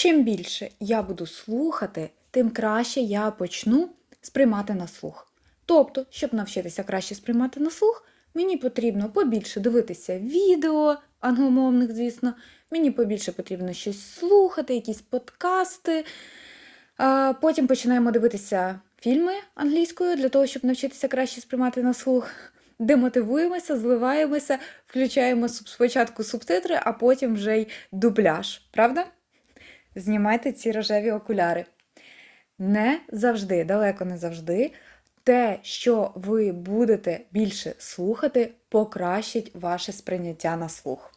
чим більше я буду слухати, тим краще я почну сприймати на слух. Тобто, щоб навчитися краще сприймати на слух, мені потрібно побільше дивитися відео англомовних, звісно. Мені побільше потрібно щось слухати, якісь подкасти. Потім починаємо дивитися фільми англійською для того, щоб навчитися краще сприймати на слух. Демотивуємося, зливаємося, включаємо спочатку субтитри, а потім вже й дубляж. Правда? Знімайте ці рожеві окуляри. Не завжди, далеко не завжди, те, що ви будете більше слухати, покращить ваше сприйняття на слух.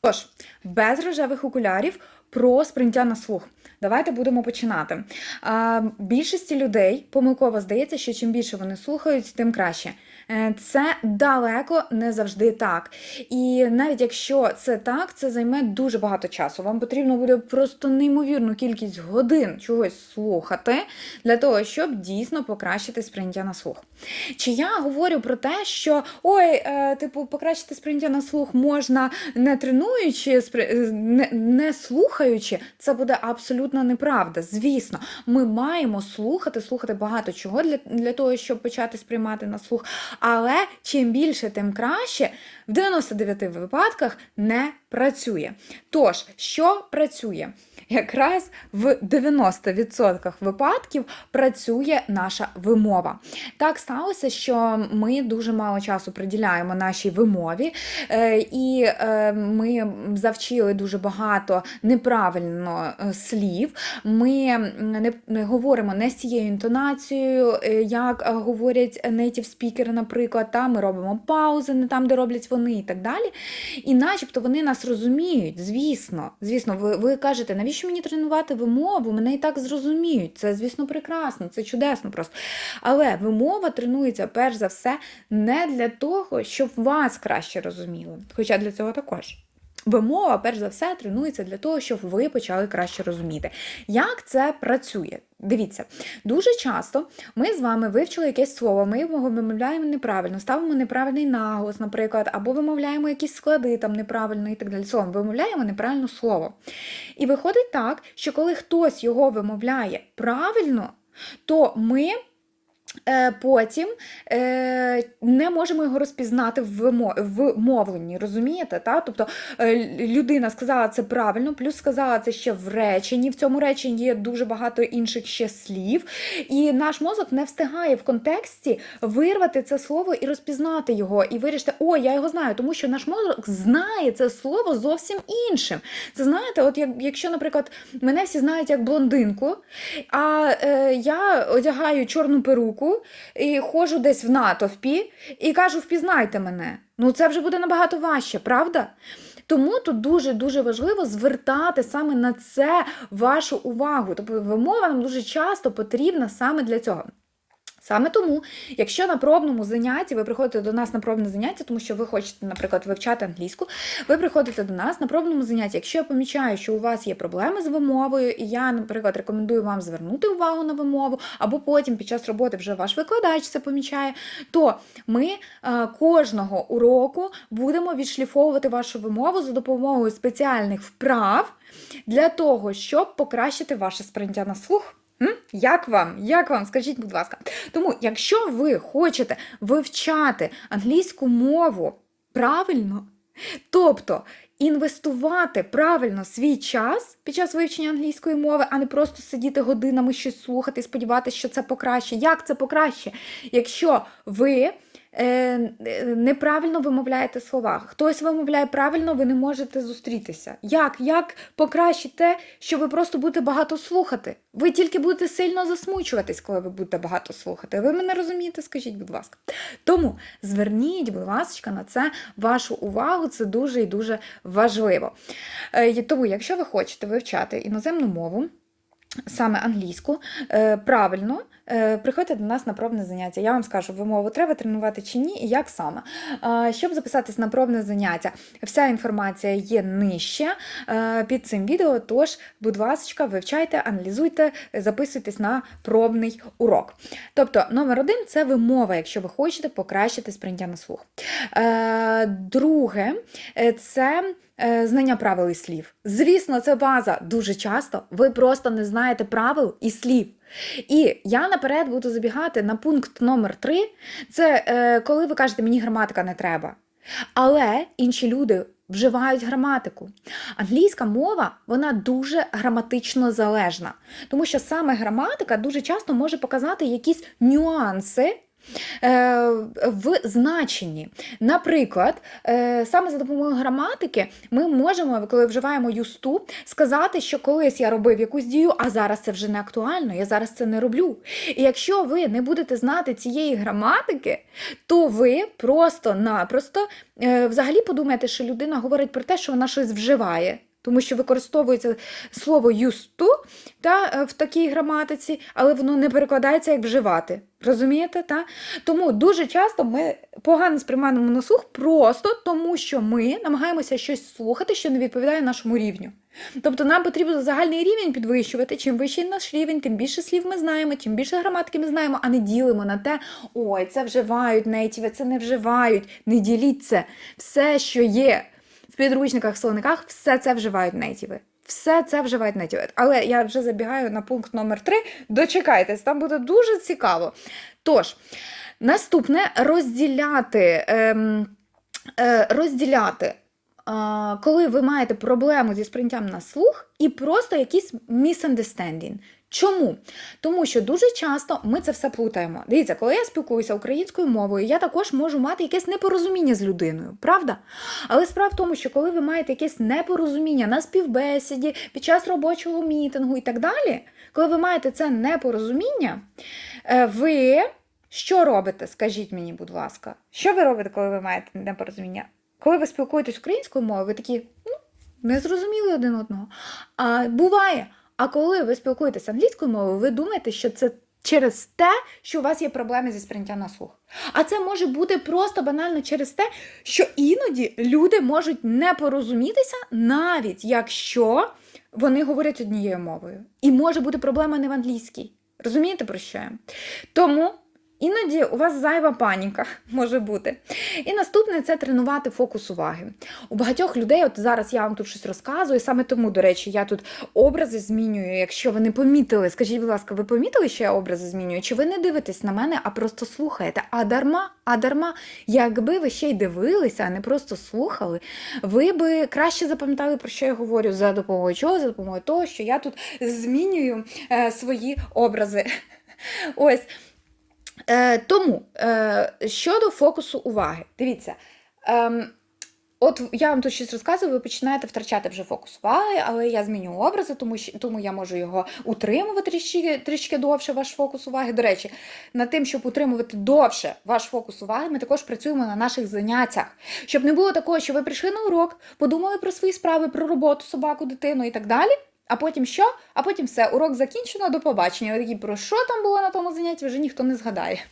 Тож, без рожевих окулярів про сприйняття на слух. Давайте будемо починати. А, більшості людей помилково здається, що чим більше вони слухають, тим краще. Е, Це далеко не завжди так. І навіть якщо це так, це займе дуже багато часу. Вам потрібно буде просто неймовірну кількість годин чогось слухати для того, щоб дійсно покращити сприйняття на слух. Чи я говорю про те, що ой, е, типу, покращити сприйняття на слух можна не тренуючи, е, не, не слухаючи, це буде абсолютно неправда. Звісно, ми маємо слухати, слухати багато чого для, для того, щоб почати сприймати на слух. Але чим більше, тим краще, в 99 випадках не працює. Тож, що працює? Якраз в 90% випадків працює наша вимова. Так сталося, що ми дуже мало часу приділяємо нашій вимові, е, і е, ми завчили дуже багато неправильно е, слів. Ми не, говоримо не з цією інтонацією, як говорять native спікери, наприклад, та ми робимо паузи не там, де роблять вони, і так далі. І начебто вони нас розуміють, звісно. Звісно, ви, ви кажете, навіщо мені тренувати вимову? Мене і так зрозуміють. Це, звісно, прекрасно, це чудесно просто. Але вимова тренується перш за все не для того, щоб вас краще розуміли. Хоча для цього також. Вимова, перш за все, тренується для того, щоб ви почали краще розуміти. Як це працює? Дивіться, дуже часто ми з вами вивчили якесь слово, ми його вимовляємо неправильно, ставимо неправильний наголос, наприклад, або вимовляємо якісь склади там неправильно і так далі. Словом, вимовляємо неправильно слово. І виходить так, що коли хтось його вимовляє правильно, то ми. Е, Потім е, не можемо його розпізнати в, мовленні, розумієте? Тобто е, людина сказала це правильно, плюс сказала це ще в реченні. В цьому реченні є дуже багато інших ще слів. І наш мозок не встигає в контексті вирвати це слово і розпізнати його, і вирішити, о, я його знаю, тому що наш мозок знає це слово зовсім іншим. Це знаєте, от як, якщо, наприклад, мене всі знають як блондинку, а я одягаю чорну перуку і ходжу десь в натовпі і кажу, впізнайте мене. Ну це вже буде набагато важче, правда? Тому тут дуже-дуже важливо звертати саме на це вашу увагу. Тобто вимова нам дуже часто потрібна саме для цього. Саме тому, якщо на пробному занятті ви приходите до нас на пробне заняття, тому що ви хочете, наприклад, вивчати англійську, ви приходите до нас на пробному занятті. Якщо я помічаю, що у вас є проблеми з вимовою, і я, наприклад, рекомендую вам звернути увагу на вимову, або потім під час роботи вже ваш викладач це помічає, то ми е, кожного уроку будемо відшліфовувати вашу вимову за допомогою спеціальних вправ для того, щоб покращити ваше сприйняття на слух. Як вам? Як вам? Скажіть, будь ласка. Тому, якщо ви хочете вивчати англійську мову правильно, тобто інвестувати правильно свій час під час вивчення англійської мови, а не просто сидіти годинами щось слухати і сподіватися, що це покраще. Як це покраще? Якщо ви неправильно вимовляєте слова. Хтось вимовляє правильно, ви не можете зустрітися. Як? Як покращити те, що ви просто будете багато слухати? Ви тільки будете сильно засмучуватись, коли ви будете багато слухати. Ви мене розумієте? Скажіть, будь ласка. Тому зверніть, будь ласка, на це вашу увагу, це дуже і дуже важливо. Е, Тому, якщо ви хочете вивчати іноземну мову, саме англійську, е, правильно, е, приходьте до нас на пробне заняття. Я вам скажу, вимову треба тренувати чи ні, і як саме. Е, Щоб записатись на пробне заняття, вся інформація є нижче е, під цим відео. Тож, будь ласка, вивчайте, аналізуйте, записуйтесь на пробний урок. Тобто, номер один це вимова, якщо ви хочете покращити сприйняття на слух. Е, Друге, е, це е, знання правил і слів. Звісно, це база. Дуже часто ви просто не знаєте правил і слів. І я наперед буду забігати на пункт номер 3 Це е, коли ви кажете, мені граматика не треба. Але інші люди вживають граматику. Англійська мова вона дуже граматично залежна, тому що саме граматика дуже часто може показати якісь нюанси. Е, В значенні. Наприклад, е, саме за допомогою граматики ми можемо, коли вживаємо юсту, сказати, що колись я робив якусь дію, а зараз це вже не актуально, я зараз це не роблю. І якщо ви не будете знати цієї граматики, то ви просто-напросто е, взагалі подумаєте, що людина говорить про те, що вона щось вживає. Тому що використовується слово юсту та, е, в такій граматиці, але воно не перекладається як вживати. Розумієте? Та? Тому дуже часто ми погано сприймаємо на слух просто тому, що ми намагаємося щось слухати, що не відповідає нашому рівню. Тобто нам потрібно загальний рівень підвищувати. Чим вищий наш рівень, тим більше слів ми знаємо, чим більше граматики ми знаємо, а не ділимо на те, ой, це вживають нейтіви, це не вживають. Не діліть це. Все, що є підручниках, словниках, все це вживають нейтіви. Все це вживають нейтіви. Але я вже забігаю на пункт номер 3 Дочекайтесь, там буде дуже цікаво. Тож, наступне розділяти. Ем, е, розділяти коли ви маєте проблему зі сприйняттям на слух і просто якийсь misunderstanding. Чому? Тому що дуже часто ми це все плутаємо. Дивіться, коли я спілкуюся українською мовою, я також можу мати якесь непорозуміння з людиною, правда? Але справа в тому, що коли ви маєте якесь непорозуміння на співбесіді, під час робочого мітингу і так далі, коли ви маєте це непорозуміння, е, ви що робите? Скажіть мені, будь ласка, що ви робите, коли ви маєте непорозуміння? Коли ви спілкуєтесь українською мовою, ви такі, ну, не зрозуміли один одного. А буває. А коли ви спілкуєтеся англійською мовою, ви думаєте, що це через те, що у вас є проблеми зі сприйняттям на слух. А це може бути просто банально через те, що іноді люди можуть не порозумітися, навіть якщо вони говорять однією мовою. І може бути проблема не в англійській. Розумієте, про що я? Тому Іноді у вас зайва паніка може бути. І наступне це тренувати фокус уваги. У багатьох людей, от зараз я вам тут щось розказую, саме тому, до речі, я тут образи змінюю. Якщо ви не помітили, скажіть, будь ласка, ви помітили, що я образи змінюю? Чи ви не дивитесь на мене, а просто слухаєте? А дарма, а дарма, якби ви ще й дивилися, а не просто слухали, ви би краще запам'ятали, про що я говорю за допомогою чого, за допомогою того, що я тут змінюю е, свої образи. Ось. Е, тому е, щодо фокусу уваги, дивіться. Е, От я вам тут щось розказую, ви починаєте втрачати вже фокус уваги, але я зміню образи, тому тому я можу його утримувати трішки, трішки довше, ваш фокус уваги. До речі, над тим, щоб утримувати довше ваш фокус уваги, ми також працюємо на наших заняттях. Щоб не було такого, що ви прийшли на урок, подумали про свої справи, про роботу, собаку, дитину і так далі. А потім що? А потім все, урок закінчено, до побачення. Ви такі, про що там було на тому занятті, вже ніхто не згадає.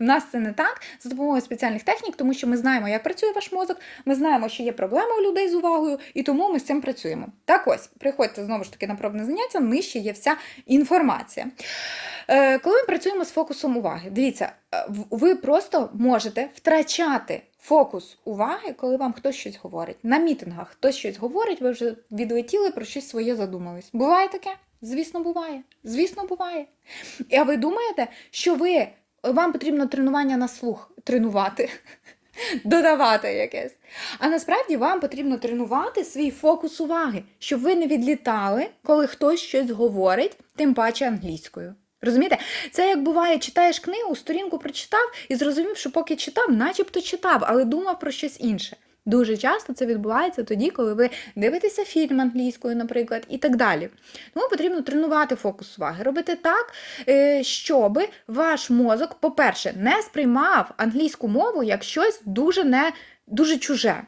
У нас це не так за допомогою спеціальних технік, тому що ми знаємо, як працює ваш мозок, ми знаємо, що є проблема у людей з увагою, і тому ми з цим працюємо. Так ось, приходьте знову ж таки на пробне заняття, нижче є вся інформація. Е, коли ми працюємо з фокусом уваги, дивіться, е, ви просто можете втрачати фокус уваги, коли вам хтось щось говорить. На мітингах хтось щось говорить, ви вже відлетіли про щось своє задумались. Буває таке? Звісно, буває. Звісно, буває. А ви думаєте, що ви вам потрібно тренування на слух тренувати, додавати якесь. А насправді вам потрібно тренувати свій фокус уваги, щоб ви не відлітали, коли хтось щось говорить, тим паче англійською. Розумієте? Це як буває, читаєш книгу, сторінку прочитав і зрозумів, що поки читав, начебто читав, але думав про щось інше. Дуже часто це відбувається тоді, коли ви дивитеся фільм англійською, наприклад, і так далі. Тому потрібно тренувати фокус уваги, робити так, е, щоб ваш мозок, по-перше, не сприймав англійську мову як щось дуже не дуже чуже.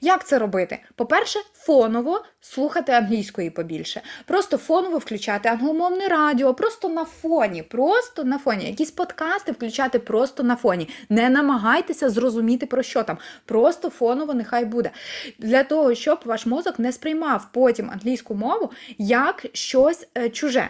Як це робити? По-перше, фоново слухати англійської побільше. Просто фоново включати англомовне радіо, просто на фоні, просто на фоні. Якісь подкасти включати просто на фоні. Не намагайтеся зрозуміти, про що там. Просто фоново нехай буде. Для того, щоб ваш мозок не сприймав потім англійську мову як щось е, чуже.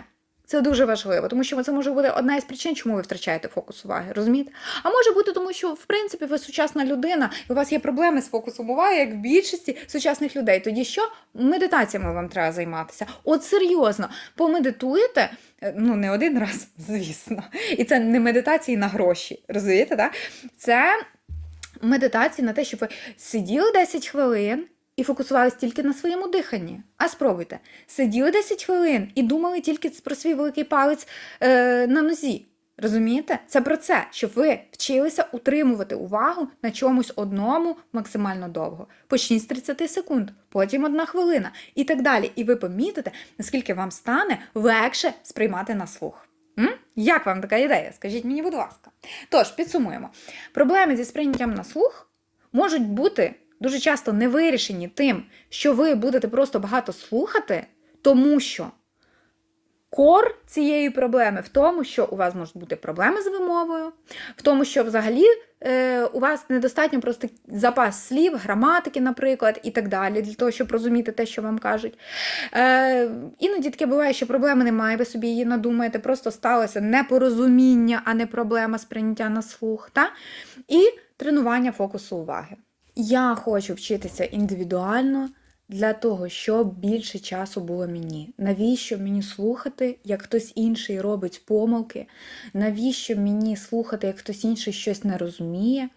Це дуже важливо, тому що це може бути одна із причин, чому ви втрачаєте фокус уваги. Розумієте? А може бути, тому що в принципі ви сучасна людина, і у вас є проблеми з фокусом уваги, як в більшості сучасних людей. Тоді що медитаціями вам треба займатися? От серйозно, помедитуєте. е, Ну, не один раз, звісно. І це не медитації на гроші. Розумієте, так? Це медитації на те, щоб ви сиділи 10 хвилин і фокусувалися тільки на своєму диханні. А спробуйте. Сиділи 10 хвилин і думали тільки про свій великий палець е, на нозі. Розумієте? Це про це, щоб ви вчилися утримувати увагу на чомусь одному максимально довго. Почніть з 30 секунд, потім одна хвилина і так далі. І ви помітите, наскільки вам стане легше сприймати на слух. М? Як вам така ідея? Скажіть мені, будь ласка. Тож, підсумуємо. Проблеми зі сприйняттям на слух можуть бути дуже часто не вирішені тим, що ви будете просто багато слухати, тому що кор цієї проблеми в тому, що у вас можуть бути проблеми з вимовою, в тому, що взагалі е, у вас недостатньо просто запас слів, граматики, наприклад, і так далі, для того, щоб розуміти те, що вам кажуть. Е, іноді таке буває, що проблеми немає, ви собі її надумаєте, просто сталося непорозуміння, а не проблема сприйняття на слух. Та? І тренування фокусу уваги. Я хочу вчитися індивідуально для того, щоб більше часу було мені. Навіщо мені слухати, як хтось інший робить помилки? Навіщо мені слухати, як хтось інший щось не розуміє?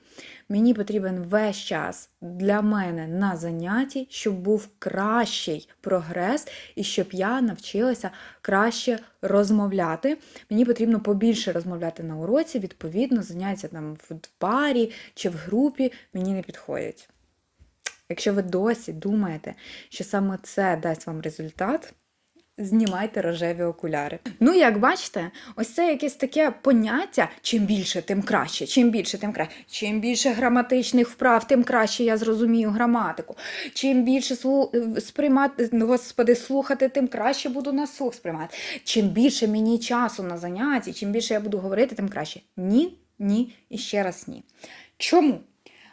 Мені потрібен весь час для мене на занятті, щоб був кращий прогрес і щоб я навчилася краще розмовляти. Мені потрібно побільше розмовляти на уроці, відповідно, заняття там в парі чи в групі мені не підходять. Якщо ви досі думаєте, що саме це дасть вам результат, знімайте рожеві окуляри. Ну, як бачите, ось це якесь таке поняття: чим більше, тим краще, чим більше, тим краще. Чим більше граматичних вправ, тим краще я зрозумію граматику. Чим більше слу... сприймати, ну, господи, слухати, тим краще буду на слух сприймати. Чим більше мені часу на занятті, чим більше я буду говорити, тим краще. Ні, ні і ще раз ні. Чому?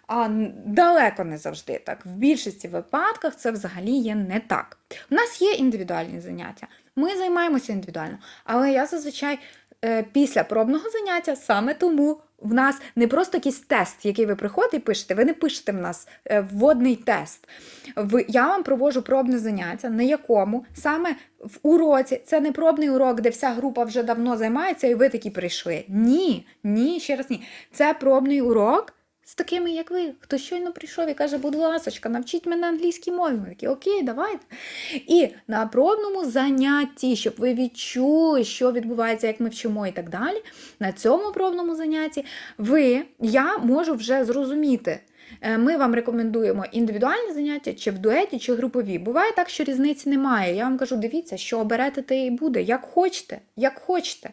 А далеко не завжди так. В більшості випадках це взагалі є не так. У нас є індивідуальні заняття. Ми займаємося індивідуально, але я зазвичай е, після пробного заняття саме тому в нас не просто якийсь тест, який ви приходите і пишете. Ви не пишете в нас е, вводний тест. Я вам проводжу пробне заняття, на якому саме в уроці це не пробний урок, де вся група вже давно займається, і ви такі прийшли. Ні, ні, ще раз ні. Це пробний урок з такими, як ви, хто щойно прийшов і каже, будь ласочка, навчіть мене англійській мові. Ми такі, окей, давайте. І на пробному занятті, щоб ви відчули, що відбувається, як ми вчимо і так далі. На цьому пробному занятті ви, я можу вже зрозуміти. Е, Ми вам рекомендуємо індивідуальні заняття, чи в дуеті, чи групові. Буває так, що різниці немає. Я вам кажу, дивіться, що оберете, те і буде. Як хочете, як хочете.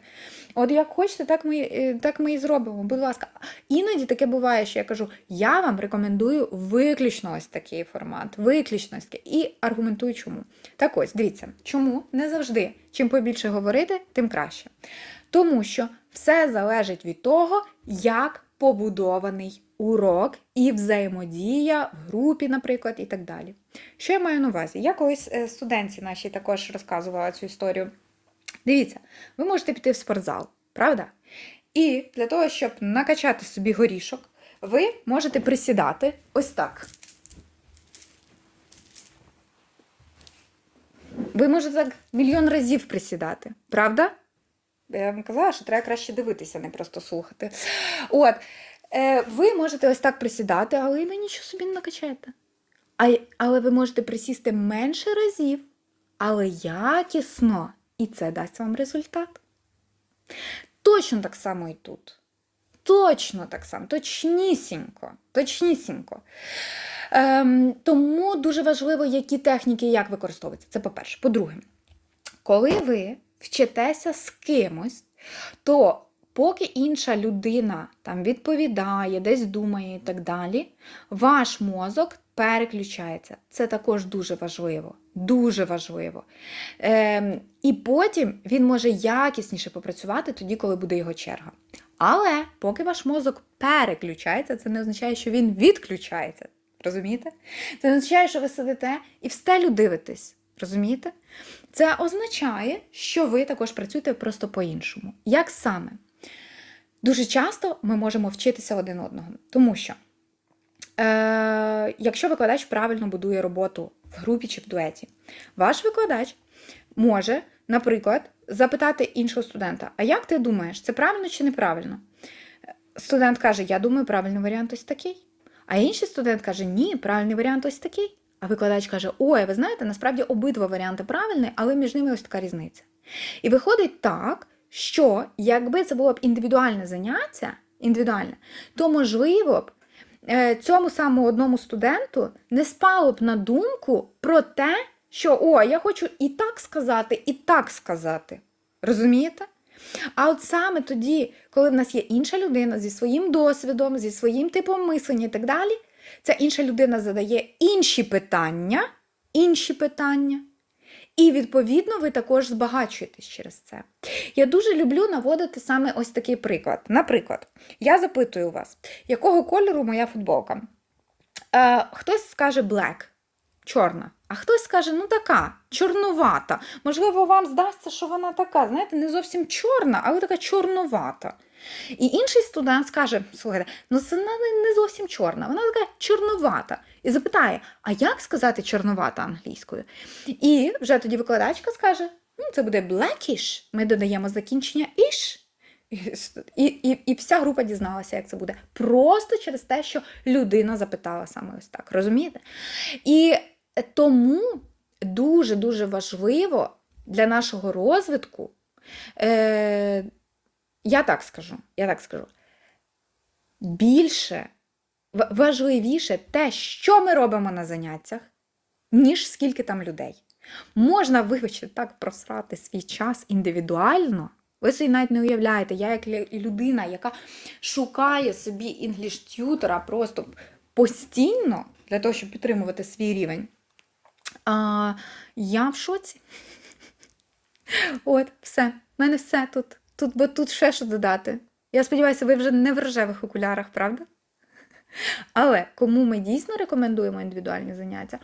От як хочете, так ми, е, так ми і зробимо. Будь ласка, іноді таке буває, що я кажу, я вам рекомендую виключно ось такий формат, виключно ось такий. І аргументую, чому. Так ось, дивіться, чому не завжди. Чим побільше говорити, тим краще. Тому що все залежить від того, як побудований урок і взаємодія в групі, наприклад, і так далі. Що я маю на увазі? Я колись е, студентці нашій також розказувала цю історію. Дивіться, ви можете піти в спортзал, правда? І для того, щоб накачати собі горішок, ви можете присідати ось так. Ви можете так мільйон разів присідати, правда? Я вам казала, що треба краще дивитися, не просто слухати. От, ви можете ось так присідати, але ви нічого собі не накачаєте. А, але ви можете присісти менше разів, але якісно, і це дасть вам результат. Точно так само і тут. Точно так само, точнісінько, точнісінько. Ем, тому дуже важливо, які техніки як використовуються. Це по-перше. По-друге, коли ви вчитеся з кимось, то поки інша людина там відповідає, десь думає і так далі, ваш мозок переключається. Це також дуже важливо. Дуже важливо. Ем, і потім він може якісніше попрацювати тоді, коли буде його черга. Але поки ваш мозок переключається, це не означає, що він відключається. Розумієте? Це означає, що ви сидите і в стелю дивитесь. Розумієте? Це означає, що ви також працюєте просто по-іншому. Як саме? Дуже часто ми можемо вчитися один одного, тому що е, якщо викладач правильно будує роботу в групі чи в дуеті, ваш викладач може, наприклад, запитати іншого студента: А як ти думаєш, це правильно чи неправильно? Студент каже: Я думаю, правильний варіант ось такий. А інший студент каже, ні, правильний варіант ось такий. А викладач каже: Ой, ви знаєте, насправді обидва варіанти правильні, але між ними ось така різниця. І виходить так, що якби це було б індивідуальне заняття, індивідуальне, то можливо б е, цьому самому одному студенту не спало б на думку про те, що о, я хочу і так сказати, і так сказати. Розумієте? А от саме тоді, коли в нас є інша людина зі своїм досвідом, зі своїм типом мислення і так далі, ця інша людина задає інші питання, інші питання. І, відповідно, ви також збагачуєтесь через це. Я дуже люблю наводити саме ось такий приклад. Наприклад, я запитую вас, якого кольору моя футболка? Е, хтось скаже black, чорна. А хтось скаже, ну така, чорнувата. Можливо, вам здасться, що вона така, знаєте, не зовсім чорна, але така чорнувата. І інший студент скаже: слухайте, ну це не зовсім чорна, вона така чорнувата. І запитає, а як сказати чорнувата англійською? І вже тоді викладачка скаже: ну, це буде blackish, ми додаємо закінчення ish. І, і, і вся група дізналася, як це буде. Просто через те, що людина запитала саме ось так. Розумієте? І тому дуже-дуже важливо для нашого розвитку. Е, я так скажу, я так скажу. Більше важливіше те, що ми робимо на заняттях, ніж скільки там людей. Можна, вибачте, так просрати свій час індивідуально. Ви собі навіть не уявляєте, я як людина, яка шукає собі інгліш-тютера просто постійно для того, щоб підтримувати свій рівень. А, Я в шоці. От, все. У мене все тут. Тут, Бо тут ще що додати. Я сподіваюся, ви вже не в рожевих окулярах, правда? Але кому ми дійсно рекомендуємо індивідуальні заняття,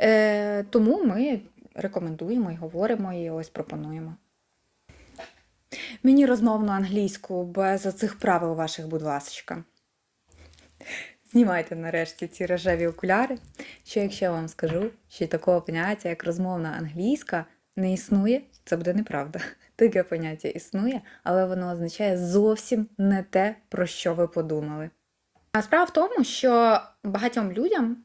е, тому ми рекомендуємо і говоримо, і ось пропонуємо. Мені розмовну англійську без оцих правил ваших, будь ласка. Знімайте нарешті ці рожеві окуляри. Що якщо я вам скажу, що такого поняття, як розмовна англійська, не існує, це буде неправда. Таке поняття існує, але воно означає зовсім не те, про що ви подумали. А Справа в тому, що багатьом людям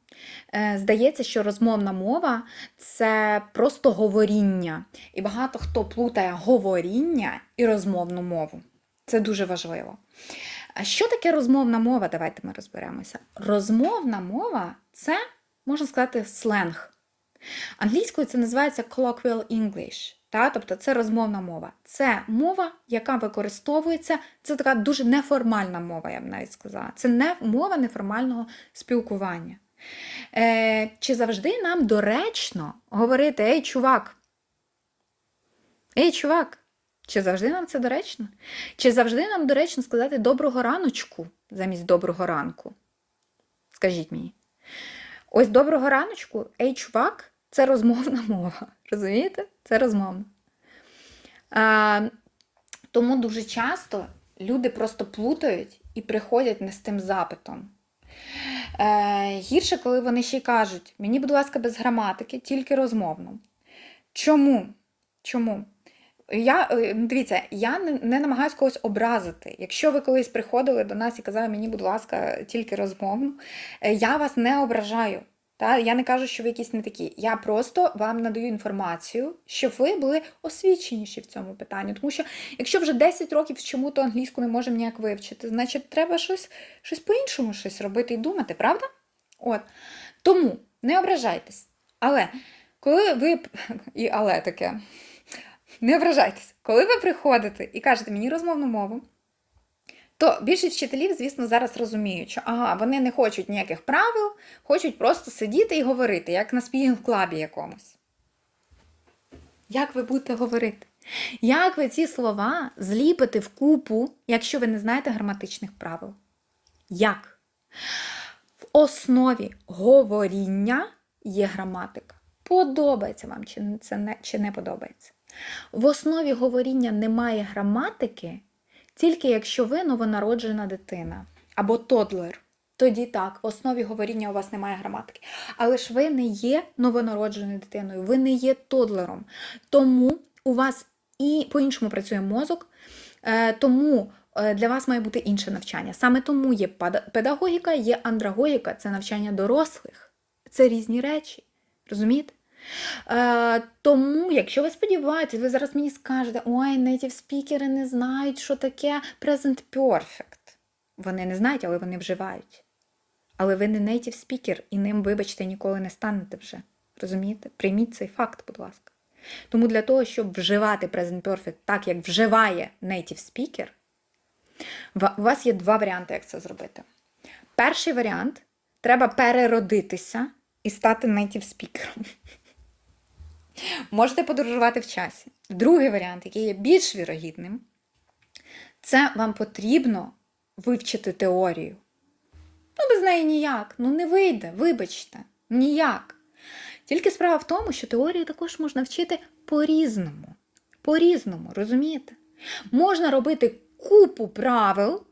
е, здається, що розмовна мова це просто говоріння. І багато хто плутає говоріння і розмовну мову. Це дуже важливо. А що таке розмовна мова? Давайте ми розберемося. Розмовна мова це, можна сказати, сленг. Англійською це називається colloquial English. Та? Тобто це розмовна мова. Це мова, яка використовується, це така дуже неформальна мова, я б навіть сказала. Це не мова неформального спілкування. Е, Чи завжди нам доречно говорити Ей, чувак? Ей, чувак! Чи завжди нам це доречно? Чи завжди нам доречно сказати доброго раночку замість доброго ранку? Скажіть мені. Ось доброго раночку, ей, чувак, це розмовна мова. Розумієте? Це розмовна. А, Тому дуже часто люди просто плутають і приходять не з тим запитом. Е, Гірше, коли вони ще й кажуть, мені, будь ласка, без граматики, тільки розмовно. Чому? Чому? Я е, дивіться, я не, не намагаюся когось образити. Якщо ви колись приходили до нас і казали мені, будь ласка, тільки розмовно, е, я вас не ображаю. Та? Я не кажу, що ви якісь не такі. Я просто вам надаю інформацію, щоб ви були освіченіші в цьому питанні. Тому що, якщо вже 10 років чому то англійську не можемо ніяк вивчити, значить треба щось щось по-іншому щось робити і думати, правда? От. Тому не ображайтесь. Але коли ви. І але таке. Не ображайтесь, коли ви приходите і кажете мені розмовну мову, То більшість вчителів, звісно, зараз розуміють, що ага, вони не хочуть ніяких правил, хочуть просто сидіти і говорити, як на спінгінг-клабі якомусь. Як ви будете говорити? Як ви ці слова зліпите в купу, якщо ви не знаєте граматичних правил? Як? В основі говоріння є граматика. Подобається вам чи не, чи не подобається. В основі говоріння немає граматики, тільки якщо ви новонароджена дитина або тодлер. Тоді так, в основі говоріння у вас немає граматики. Але ж ви не є новонародженою дитиною, ви не є тодлером. Тому у вас і по-іншому працює мозок, е, тому е, для вас має бути інше навчання. Саме тому є педагогіка, є андрагогіка, це навчання дорослих. Це різні речі. Розумієте? Е, тому, якщо ви сподіваєтесь, ви зараз мені скажете, ой, native спікери не знають, що таке present perfect. Вони не знають, але вони вживають. Але ви не native speaker, і ним, вибачте, ніколи не станете вже. Розумієте? Прийміть цей факт, будь ласка. Тому для того, щоб вживати present perfect так, як вживає native speaker, у вас є два варіанти, як це зробити. Перший варіант треба переродитися і стати native speaker. Можете подорожувати в часі. Другий варіант, який є більш вірогідним, це вам потрібно вивчити теорію. Ну, без неї ніяк. Ну, не вийде, вибачте, ніяк. Тільки справа в тому, що теорію також можна вчити по-різному. По-різному, розумієте? Можна робити купу правил.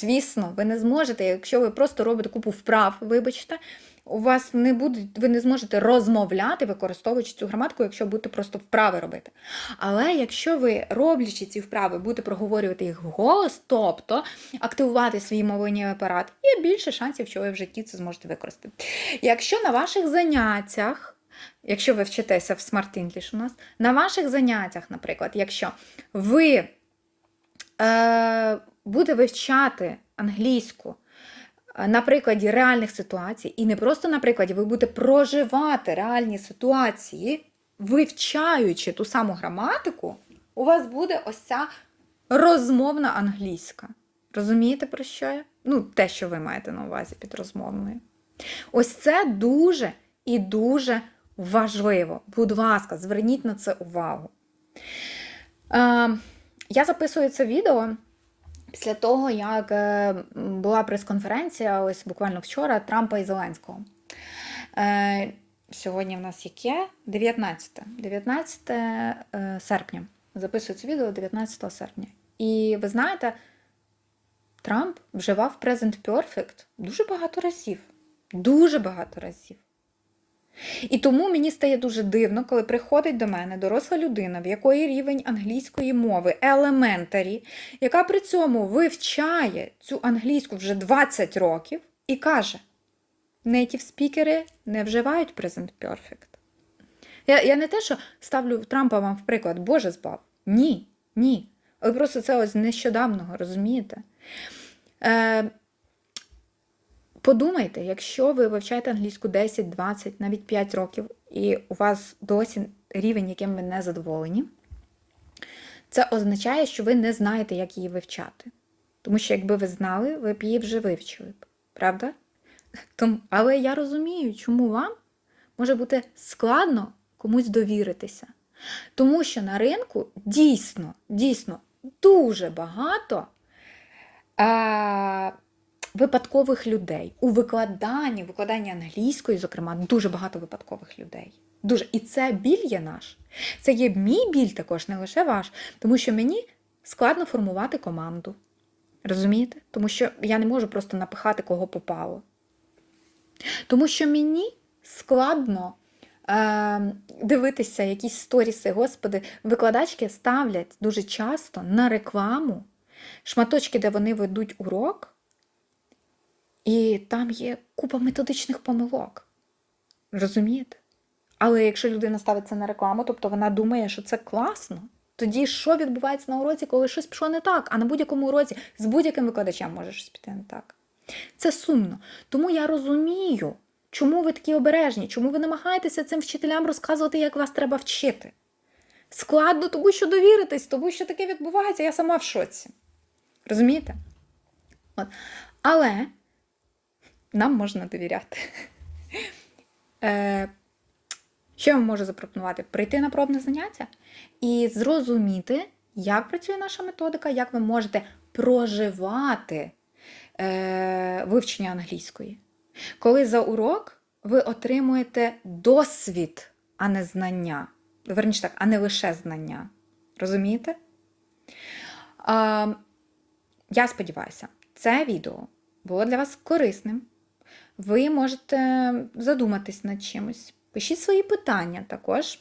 Звісно, ви не зможете, якщо ви просто робите купу вправ, вибачте, у вас не будуть, ви не зможете розмовляти, використовуючи цю граматику, якщо будете просто вправи робити. Але якщо ви, роблячи ці вправи, будете проговорювати їх вголос, тобто активувати свій мовленнєвий апарат, є більше шансів, що ви в житті це зможете використати. Якщо на ваших заняттях, якщо ви вчитеся в Smart English у нас, на ваших заняттях, наприклад, якщо ви е, будете вивчати англійську на прикладі реальних ситуацій, і не просто на прикладі, ви будете проживати реальні ситуації, вивчаючи ту саму граматику, у вас буде ось ця розмовна англійська. Розумієте, про що я? Ну, те, що ви маєте на увазі під розмовною. Ось це дуже і дуже важливо. Будь ласка, зверніть на це увагу. Е, я записую це відео після того, як е, була прес-конференція, ось буквально вчора, Трампа і Зеленського. Е, сьогодні в нас яке? 19. 19 е, серпня. Записую це відео 19 серпня. І ви знаєте, Трамп вживав Present Perfect дуже багато разів. Дуже багато разів. І тому мені стає дуже дивно, коли приходить до мене доросла людина, в якої рівень англійської мови elementary, яка при цьому вивчає цю англійську вже 20 років і каже: native спікери не вживають present perfect. Я, я не те, що ставлю Трампа вам в приклад, Боже збав. Ні, ні. Але просто це ось з нещодавнього, розумієте? Е, Подумайте, якщо ви вивчаєте англійську 10, 20, навіть 5 років, і у вас досі рівень, яким ви не задоволені, це означає, що ви не знаєте, як її вивчати. Тому що, якби ви знали, ви б її вже вивчили б. Правда? Тому, але я розумію, чому вам може бути складно комусь довіритися. Тому що на ринку дійсно, дійсно дуже багато. А, випадкових людей. У викладанні, викладанні англійської, зокрема, дуже багато випадкових людей. Дуже. І це біль є наш. Це є мій біль також, не лише ваш, тому що мені складно формувати команду. Розумієте? Тому що я не можу просто напихати кого попало. Тому що мені складно е, дивитися якісь сторіси, господи, викладачки ставлять дуже часто на рекламу шматочки, де вони ведуть урок. І там є купа методичних помилок. Розумієте? Але якщо людина ставить це на рекламу, тобто вона думає, що це класно, тоді що відбувається на уроці, коли щось пішло не так, а на будь-якому уроці з будь-яким викладачем може щось піти не так. Це сумно. Тому я розумію, чому ви такі обережні, чому ви намагаєтеся цим вчителям розказувати, як вас треба вчити. Складно, тому що довіритись, тому що таке відбувається, я сама в шоці. Розумієте? От. Але нам можна довіряти. Е, що я вам можу запропонувати? Прийти на пробне заняття і зрозуміти, як працює наша методика, як ви можете проживати е, вивчення англійської. Коли за урок ви отримуєте досвід, а не знання. Верніше так, а не лише знання. Розумієте? А, я сподіваюся, це відео було для вас корисним. Ви можете задуматись над чимось. Пишіть свої питання також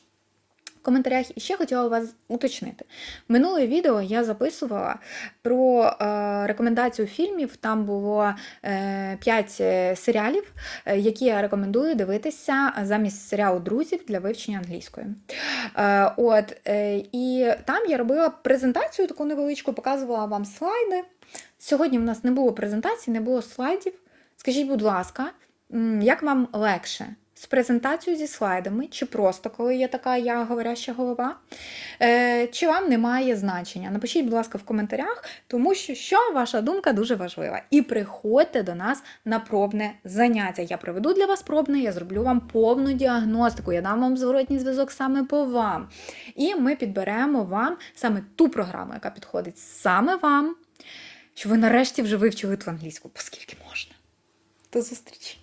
в коментарях. І ще хотіла вас уточнити. Минуле відео я записувала про е, рекомендацію фільмів. Там було е, 5 серіалів, е, які я рекомендую дивитися замість серіалу друзів для вивчення англійської. Е, от, е, і там я робила презентацію таку невеличку, показувала вам слайди. Сьогодні в нас не було презентації, не було слайдів. Скажіть, будь ласка, як вам легше? З презентацією зі слайдами, чи просто коли є така я говоряща голова, е, чи вам немає значення? Напишіть, будь ласка, в коментарях, тому що, що ваша думка дуже важлива. І приходьте до нас на пробне заняття. Я проведу для вас пробне, я зроблю вам повну діагностику, я дам вам зворотній зв'язок саме по вам. І ми підберемо вам саме ту програму, яка підходить саме вам, щоб ви нарешті вже вивчили ту англійську, оскільки можна. До зустрічі!